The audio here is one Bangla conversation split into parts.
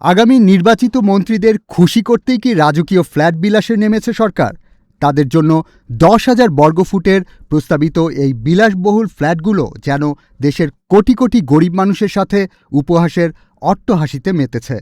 আগামী নির্বাচিত মন্ত্রীদের খুশি করতেই কি রাজকীয় ফ্ল্যাট বিলাসে নেমেছে সরকার? তাদের জন্য দশ হাজার বর্গফুটের প্রস্তাবিত এই বিলাসবহুল ফ্ল্যাটগুলো যেন দেশের কোটি কোটি গরিব মানুষের সাথে উপহাসের অট্টহাসিতে মেতেছে।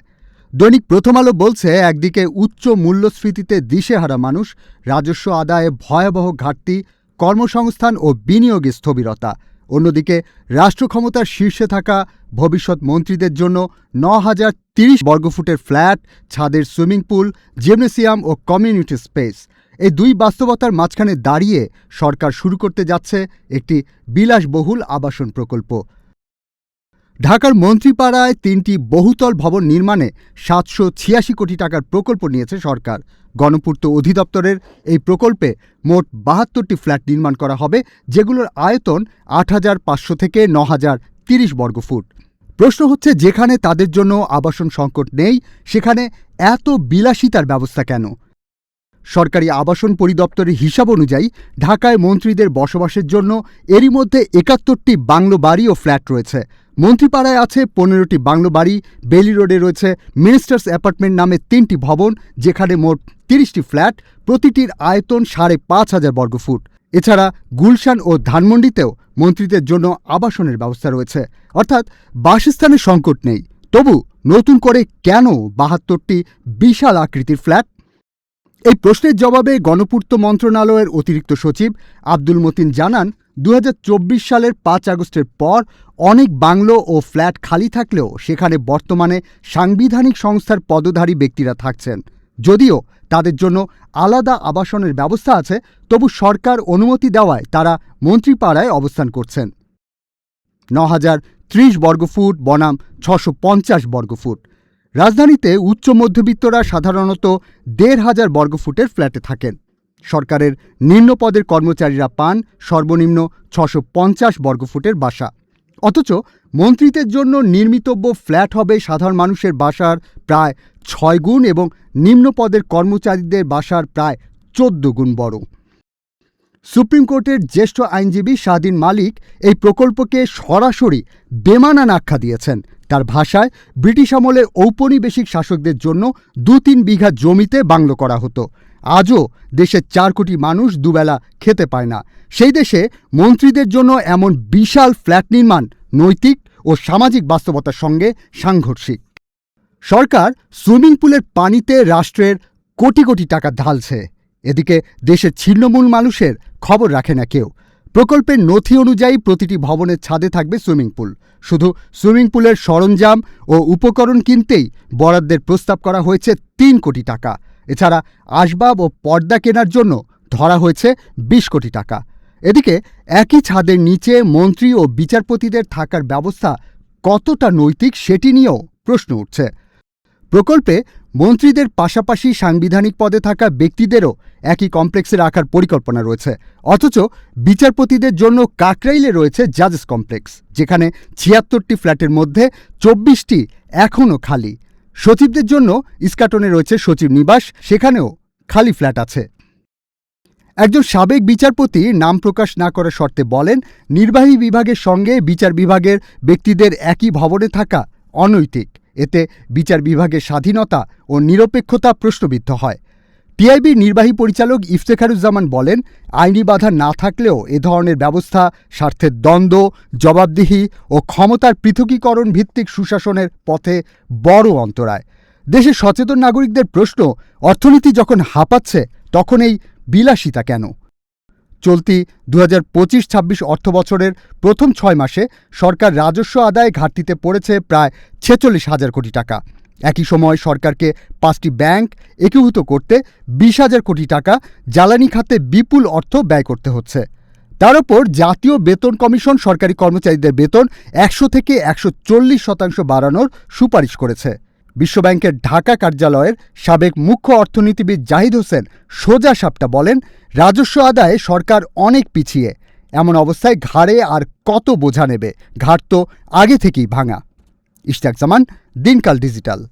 দৈনিক প্রথম আলো বলছে, একদিকে উচ্চ মূল্যস্ফীতিতে দিশেহারা মানুষ, রাজস্ব আদায়ে ভয়াবহ ঘাটতি, কর্মসংস্থান ও বিনিয়োগে স্থবিরতা। অন্যদিকে রাষ্ট্রক্ষমতার শীর্ষে থাকা ভবিষ্যৎ মন্ত্রীদের জন্য ন হাজার তিরিশ বর্গফুটের ফ্ল্যাট, ছাদের সুইমিং পুল, জিমনেসিয়াম ও কমিউনিটি স্পেস। এই দুই বাস্তবতার মাঝখানে দাঁড়িয়ে সরকার শুরু করতে যাচ্ছে একটি বিলাসবহুল আবাসন প্রকল্প। ঢাকার মন্ত্রীপাড়ায় তিনটি বহুতল ভবন নির্মাণে সাতশো ছিয়াশি কোটি টাকার প্রকল্প নিয়েছে সরকার। গণপূর্ত অধিদপ্তরের এই প্রকল্পে মোট বাহাত্তরটি ফ্ল্যাট নির্মাণ করা হবে, যেগুলোর আয়তন আট হাজার পাঁচশো থেকে ন হাজার তিরিশ বর্গফুট প্রশ্ন হচ্ছে, যেখানে তাদের জন্য আবাসন সংকট নেই, সেখানে এত বিলাসিতার ব্যবস্থা কেন? সরকারি আবাসন পরিদপ্তরের হিসাব অনুযায়ী, ঢাকায় মন্ত্রীদের বসবাসের জন্য এরই মধ্যে একাত্তরটি বাংলো বাড়ি ও ফ্ল্যাট রয়েছে। মন্ত্রীপাড়ায় আছে পনেরোটি বাংলো বাড়ি, বেলি রোডে রয়েছে মিনিস্টার্স অ্যাপার্টমেন্ট নামে তিনটি ভবন, যেখানে মোট তিরিশটি ফ্ল্যাট, প্রতিটির আয়তন সাড়ে পাঁচ হাজার বর্গফুট এছাড়া গুলশান ও ধানমন্ডিতেও মন্ত্রীদের জন্য আবাসনের ব্যবস্থা রয়েছে। অর্থাৎ বাসস্থানের সংকট নেই। তবু নতুন করে কেন বাহাত্তরটি বিশাল আকৃতির ফ্ল্যাট? এই প্রশ্নের জবাবে গণপূর্ত মন্ত্রণালয়ের অতিরিক্ত সচিব আব্দুল মতিন জানান দু হাজার চব্বিশ সালের পাঁচ আগস্টের পর অনেক বাংলো ও ফ্ল্যাট খালি থাকলেও সেখানে বর্তমানে সাংবিধানিক সংস্থার পদধারী ব্যক্তিরা থাকছেন। যদিও তাদের জন্য আলাদা আবাসনের ব্যবস্থা আছে, তবু সরকার অনুমতি দেওয়ায় তারা মন্ত্রীপাড়ায় অবস্থান করছেন। ন হাজার ত্রিশ বর্গফুট বনাম ছশো পঞ্চাশ বর্গফুট। রাজধানীতে উচ্চ মধ্যবিত্তরা সাধারণত দেড় হাজার বর্গফুটের ফ্ল্যাটে থাকেন। সরকারের নিম্ন পদের কর্মচারীরা পান সর্বনিম্ন ছশো পঞ্চাশ বর্গফুটের বাসা। অথচ মন্ত্রীদের জন্য নির্মিতব্য ফ্ল্যাট হবে সাধারণ মানুষের বাসার প্রায় ছয় গুণ এবং নিম্ন পদের কর্মচারীদের বাসার প্রায় চোদ্দ গুণ বড়। সুপ্রিম কোর্টের জ্যেষ্ঠ আইনজীবী স্বাধীন মালিক এই প্রকল্পকে সরাসরি বেমানান আখ্যা দিয়েছেন। তার ভাষায়, ব্রিটিশ আমলের ঔপনিবেশিক শাসকদের জন্য দু তিন বিঘা জমিতে বাংলো করা হতো। আজও দেশের চার কোটি মানুষ দুবেলা খেতে পায় না। সেই দেশে মন্ত্রীদের জন্য এমন বিশাল ফ্ল্যাট নির্মাণ, নৈতিক ও সামাজিক বাস্তবতার সঙ্গে সাংঘর্ষিক। সরকার সুইমিং পুলের পানিতে রাষ্ট্রের কোটি কোটি টাকা ঢালছে। এদিকে দেশের ছিন্নমূল মানুষের খবর রাখে না কেউ। প্রকল্পের নথি অনুযায়ী প্রতিটি ভবনের ছাদে থাকবে সুইমিং পুল। শুধু সুইমিং পুলের সরঞ্জাম ও উপকরণ কিনতেই বরাদ্দের প্রস্তাব করা হয়েছে তিন কোটি টাকা। এছাড়া আসবাব ও পর্দা কেনার জন্য ধরা হয়েছে বিশ কোটি টাকা। এদিকে একই ছাদের নিচে মন্ত্রী ও বিচারপতিদের থাকার ব্যবস্থা কতটা নৈতিক সেটি নিয়েও প্রশ্ন উঠছে। প্রকল্পে মন্ত্রীদের পাশাপাশি সাংবিধানিক পদে থাকা ব্যক্তিদেরও একই কমপ্লেক্সে রাখার পরিকল্পনা রয়েছে। অথচ বিচারপতিদের জন্য কাকরাইলে রয়েছে জাজেস কমপ্লেক্স, যেখানে ছিয়াত্তরটি ফ্ল্যাটের মধ্যে চব্বিশটি এখনও খালি। সচিবদের জন্য ইস্কাটনে রয়েছে সচিব নিবাস, সেখানেও খালি ফ্ল্যাট আছে। একজন সাবেক বিচারপতি নাম প্রকাশ না করার শর্তে বলেন, নির্বাহী বিভাগের সঙ্গে বিচার বিভাগের ব্যক্তিদের একই ভবনে থাকা অনৈতিক। এতে বিচার বিভাগের স্বাধীনতা ও নিরপেক্ষতা প্রশ্নবিদ্ধ হয়। টিআইবির নির্বাহী পরিচালক ইফতেখারুজ্জামান বলেন, আইনি বাধা না থাকলেও এ ধরনের ব্যবস্থা স্বার্থের দ্বন্দ্ব, জবাবদিহি ও ক্ষমতার পৃথকীকরণ ভিত্তিক সুশাসনের পথে বড় অন্তরায়। দেশের সচেতন নাগরিকদের প্রশ্ন, অর্থনীতি যখন হাঁপাচ্ছে, তখন এই বিলাসিতা কেন? চলতি দু হাজার পঁচিশ ছাব্বিশ অর্থবছরের প্রথম ছয় মাসে সরকার রাজস্ব আদায় ঘাটতিতে পড়েছে প্রায় ছেচল্লিশ হাজার কোটি টাকা। একই সময় সরকারকে পাঁচটি ব্যাংক একীভূত করতে বিশ হাজার কোটি টাকা জ্বালানি খাতে বিপুল অর্থ ব্যয় করতে হচ্ছে। তার ওপর জাতীয় বেতন কমিশন সরকারি কর্মচারীদের বেতন একশো থেকে একশো চল্লিশ শতাংশ বাড়ানোর সুপারিশ করেছে। বিশ্বব্যাংকের ঢাকা কার্যালয়ের সাবেক মুখ্য অর্থনীতিবিদ জাহিদ হোসেন সোজা সাপটা বলেন, রাজস্ব আদায়ে সরকার অনেক পিছিয়ে। এমন অবস্থায় ঘাড়ে আর কত বোঝা নেবে? ঘাট তো আগে থেকেই ভাঙা। ইশতাক জামান, দিনকাল ডিজিটাল।